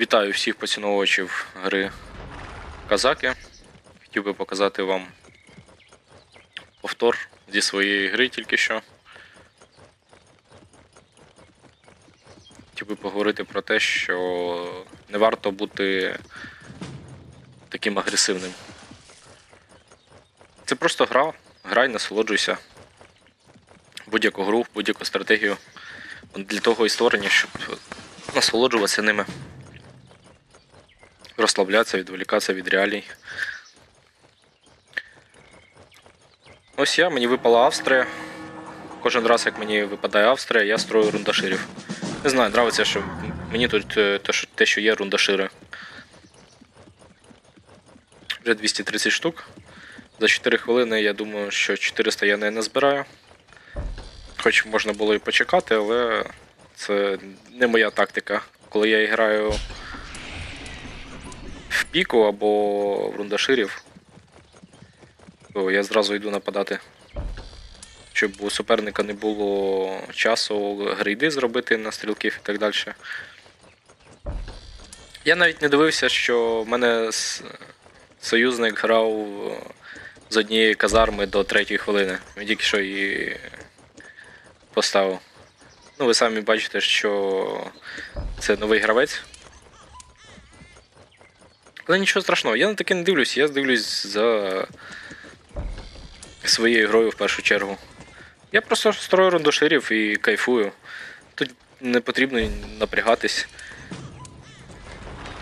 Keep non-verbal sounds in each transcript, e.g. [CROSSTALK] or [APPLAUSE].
Вітаю всіх поціновувачів гри Казаки. Хотів би показати вам повтор зі своєї гри тільки що. Хотів би поговорити про те, що не варто бути таким агресивним. Це просто гра. Грай, насолоджуйся. Будь-яку гру, будь-яку стратегію. Для того і створені, щоб насолоджуватися ними розслаблятися, відволікатися від реалій. Ось я, мені випала Австрія. Кожен раз, як мені випадає Австрія, я строю рундаширів. Не знаю, нравиться, що мені тут те, що, є рундашири. Вже 230 штук. За 4 хвилини я думаю, що 400 я не назбираю. Хоч можна було і почекати, але це не моя тактика. Коли я граю піку або рундаширів, то я зразу йду нападати. Щоб у суперника не було часу грейди зробити на стрілків і так далі. Я навіть не дивився, що в мене союзник грав з однієї казарми до третьої хвилини. Він тільки що її поставив. Ну, ви самі бачите, що це новий гравець. Але нічого страшного, я на таке не дивлюсь, я дивлюсь за своєю грою в першу чергу. Я просто строю рундоширів і кайфую. Тут не потрібно напрягатись.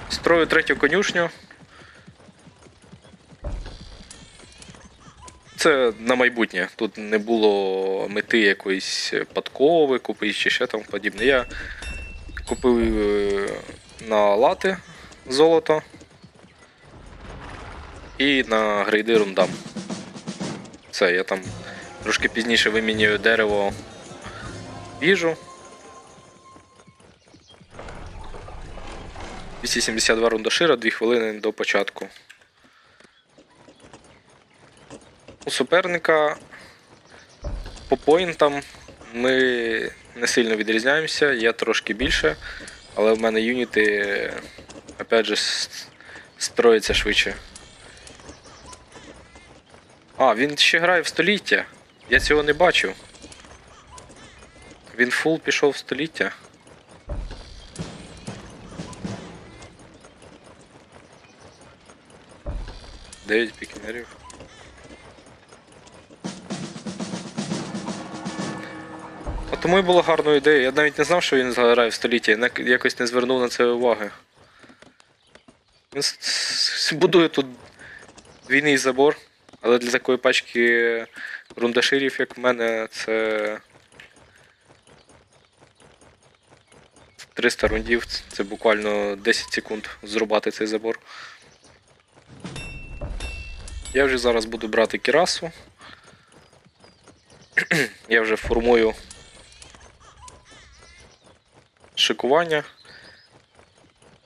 Строю третю конюшню. Це на майбутнє. Тут не було мети якоїсь подкови купити чи ще там подібне. Я купив е, на лати золото і на грейди рундам. Все, я там трошки пізніше вимінюю дерево їжу. 272 рундашира, 2 хвилини до початку. У суперника по поінтам ми не сильно відрізняємося, я трошки більше, але в мене юніти опять же строїться швидше. А, він ще грає в століття. Я цього не бачу. Він фул пішов в століття. Дев'ять пікінерів. А тому і була гарна ідея. Я навіть не знав, що він грає в століття. Я якось не звернув на це уваги. Він будує тут двійний забор, але для такої пачки рундаширів, як в мене, це. 300 рундів, це буквально 10 секунд зрубати цей забор. Я вже зараз буду брати кірасу. [CLEARS THROAT] Я вже формую шикування.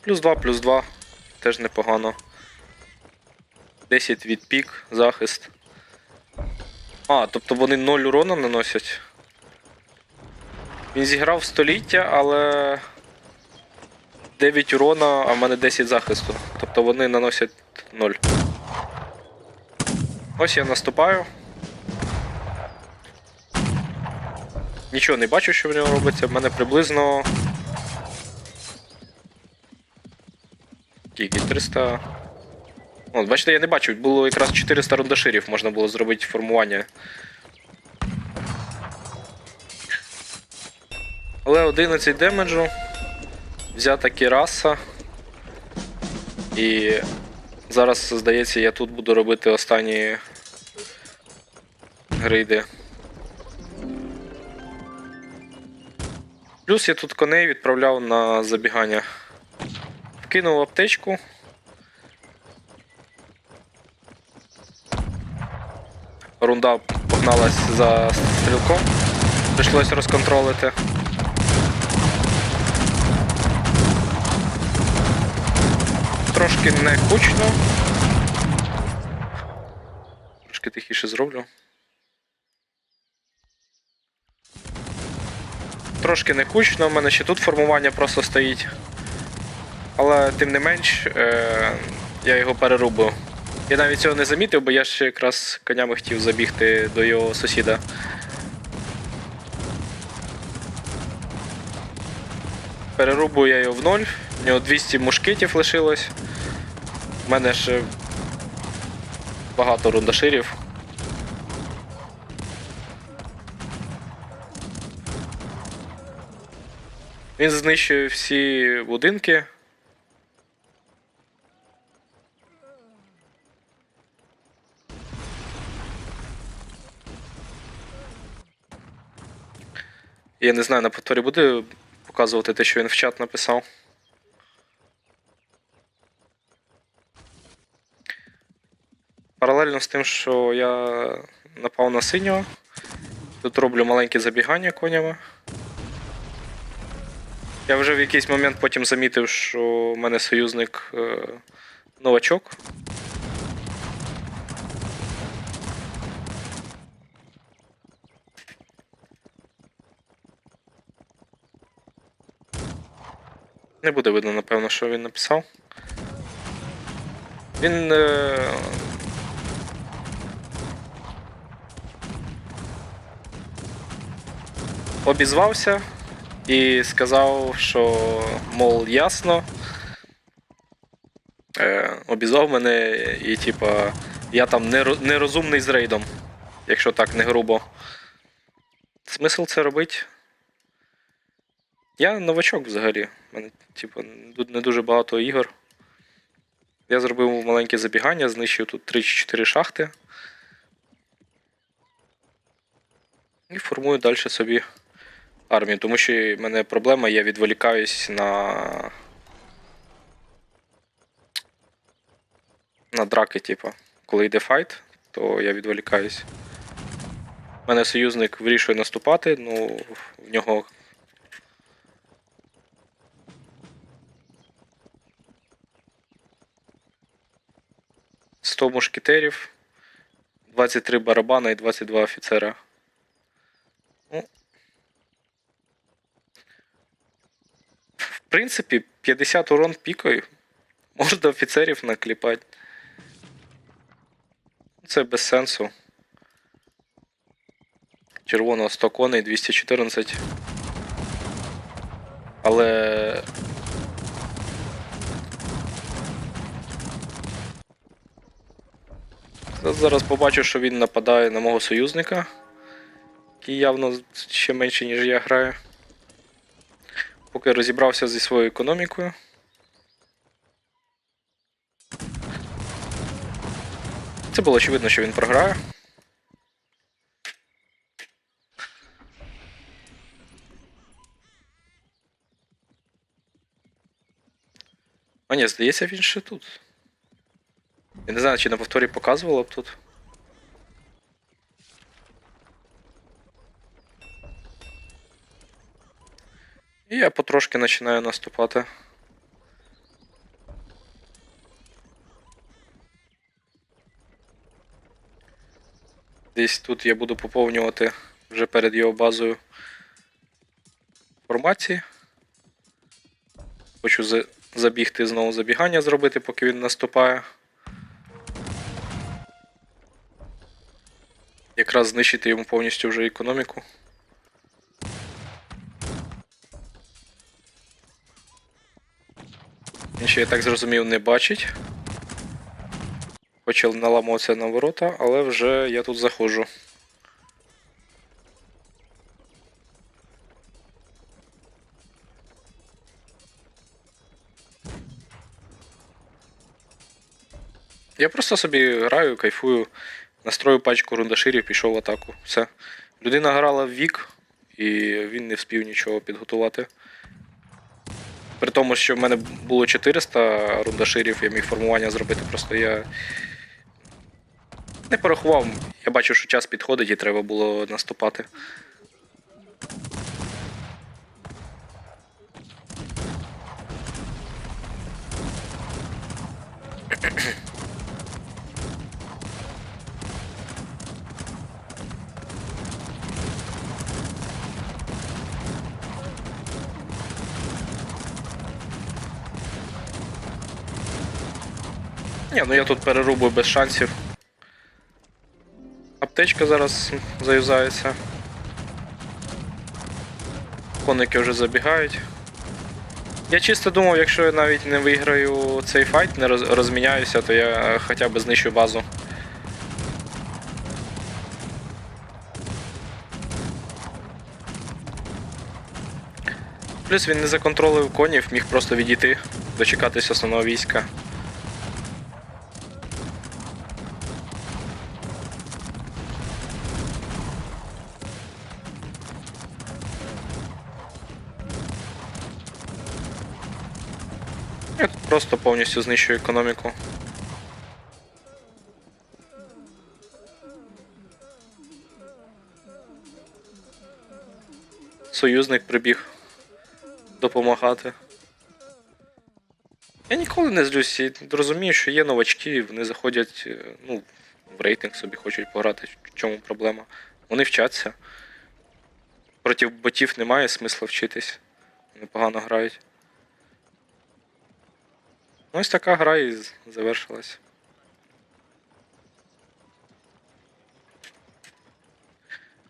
Плюс 2, плюс 2. Теж непогано. 10 від пік, захист. А, тобто вони 0 урона наносять. Він зіграв століття, але 9 урона, а в мене 10 захисту. Тобто вони наносять 0. Ось я наступаю. Нічого не бачу, що в нього робиться. В мене приблизно. Скільки? 300. О, бачите, я не бачу, було якраз 400 рундаширів, можна було зробити формування. Але 11 демеджу. Взята кіраса. І зараз, здається, я тут буду робити останні грейди. Плюс я тут коней відправляв на забігання. Вкинув аптечку. Рунда погналась за стрілком. Прийшлось розконтролити. Трошки не кучно. Трошки тихіше зроблю. Трошки не кучно, в мене ще тут формування просто стоїть. Але тим не менш, е, я його перерубив. Я навіть цього не замітив, бо я ще якраз конями хотів забігти до його сусіда. Перерубую я його в ноль, в нього 200 мушкетів лишилось. У мене ще багато рундаширів. Він знищує всі будинки. Я не знаю, на повторі буде показувати те, що він в чат написав. Паралельно з тим, що я напав на синього, тут роблю маленькі забігання конями. Я вже в якийсь момент потім замітив, що в мене союзник е, новачок. Не буде видно, напевно, що він написав. Він. Е... Обізвався і сказав, що, мол, ясно. Е, обізвав мене і, типа, я там нерозумний з рейдом, якщо так не грубо. Смисл це робити? Я новачок взагалі. У мене, типу, не дуже багато ігор. Я зробив маленьке забігання, знищив тут 3 чи 4 шахти. І формую далі собі армію, тому що в мене проблема, я відволікаюсь на. На драки, типу. Коли йде файт, то я відволікаюсь. У мене союзник вирішує наступати, ну в нього 100 мушкетерів, 23 барабана і 22 офіцера. Ну, в принципі, 50 урон пікою. Можна офіцерів накліпати. Це без сенсу. Червоного 100 коней, 214. Але Зараз побачу, що він нападає на мого союзника, який явно ще менше, ніж я граю. Поки розібрався зі своєю економікою. Це було очевидно, що він програє. А ні, здається, він ще тут. Я не знаю, чи на повторі показувало б тут. І я потрошки починаю наступати. Десь тут я буду поповнювати вже перед його базою формації. Хочу забігти знову забігання зробити, поки він наступає. Якраз знищити йому повністю вже економіку. Він ще, я так зрозумів, не бачить. Почав наламуватися на ворота, але вже я тут заходжу. Я просто собі граю, кайфую, настрою пачку рундаширів, пішов в атаку. Все. Людина грала в вік, і він не вспів нічого підготувати. При тому, що в мене було 400 рундаширів, я міг формування зробити, просто я не порахував. Я бачив, що час підходить і треба було наступати. Ні, ну я тут перерубую без шансів. Аптечка зараз заюзається. Конники вже забігають. Я чисто думав, якщо я навіть не виграю цей файт, не роз- розміняюся, то я хоча б знищу базу. Плюс він не законтролив конів, міг просто відійти, дочекатись основного війська. Я тут просто повністю знищую економіку. Союзник прибіг допомагати. Я ніколи не злюсь і розумію, що є новачки, вони заходять е, ну, в рейтинг собі хочуть пограти. В чому проблема? Вони вчаться. Проти ботів немає смисла вчитись. Вони погано грають. Ось така гра і завершилась.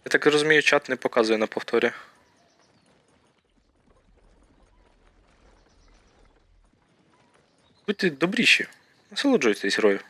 Я так розумію, чат не показує на повторі. Будьте добріші. Насолоджуйтесь грою.